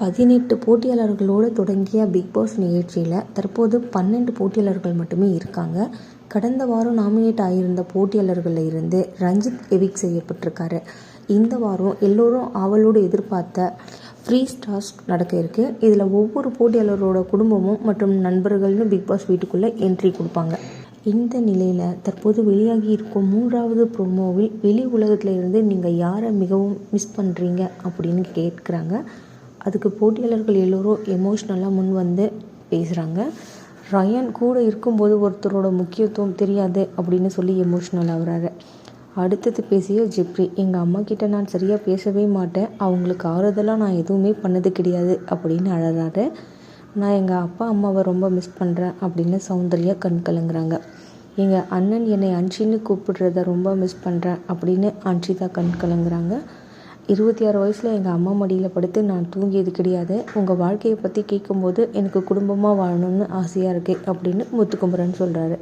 பதினெட்டு போட்டியாளர்களோடு தொடங்கிய big pass நிகழ்ச்சியில் தற்போது பன்னெண்டு போட்டியாளர்கள் மட்டுமே இருக்காங்க. கடந்த வாரம் நாமினேட் ஆகியிருந்த போட்டியாளர்களில் இருந்து ரஞ்சித் எவிக் செய்யப்பட்டிருக்காரு. இந்த வாரம் எல்லோரும் ஆவலோடு எதிர்பார்த்த ஃப்ரீ டாஸ்க் நடக்க இருக்கு. இதில் ஒவ்வொரு போட்டியாளரோட குடும்பமும் மற்றும் நண்பர்கள்னு பிக் பாஸ் வீட்டுக்குள்ளே என்ட்ரி கொடுப்பாங்க. இந்த நிலையில் தற்போது வெளியாகி இருக்கும் மூன்றாவது ப்ரோமோவில் வெளி உலகத்தில் இருந்து நீங்கள் யாரை மிகவும் மிஸ் பண்ணுறீங்க அப்படின்னு கேட்குறாங்க. அதுக்கு போட்டியாளர்கள் எல்லோரும் எமோஷ்னலாக முன் வந்து பேசுகிறாங்க ரயன் கூட இருக்கும்போது ஒருத்தரோட முக்கியத்துவம் தெரியாது அப்படின்னு சொல்லி எமோஷ்னல் ஆகுறாரு. அடுத்தது பேசிய ஜிப்ரி எங்கள் அம்மா கிட்ட நான் சரியாக பேசவே மாட்டேன். அவங்களுக்கு ஆறுதலாக நான் எதுவுமே பண்ணது கிடையாது அப்படின்னு அழறாரு. நான் எங்கள் அப்பா அம்மாவை ரொம்ப மிஸ் பண்ணுறேன் அப்படின்னு சௌந்தர்யா கண் கலங்குறாங்க. எங்கள் அண்ணன் என்னை அன்ஷின்னு கூப்பிடுறத ரொம்ப மிஸ் பண்ணுறேன் அப்படின்னு அன்ஷிதா கண் கலங்குறாங்க. இருபத்தி ஆறு வயசில் எங்கள் அம்மா மடியில் படுத்து நான் தூங்கியது கிடையாது. உங்கள் வாழ்க்கையை பற்றி கேட்கும்போது எனக்கு குடும்பமாக வாழணும்னு ஆசையாக இருக்குது அப்படின்னு முத்துக்குமரன் சொல்கிறாரு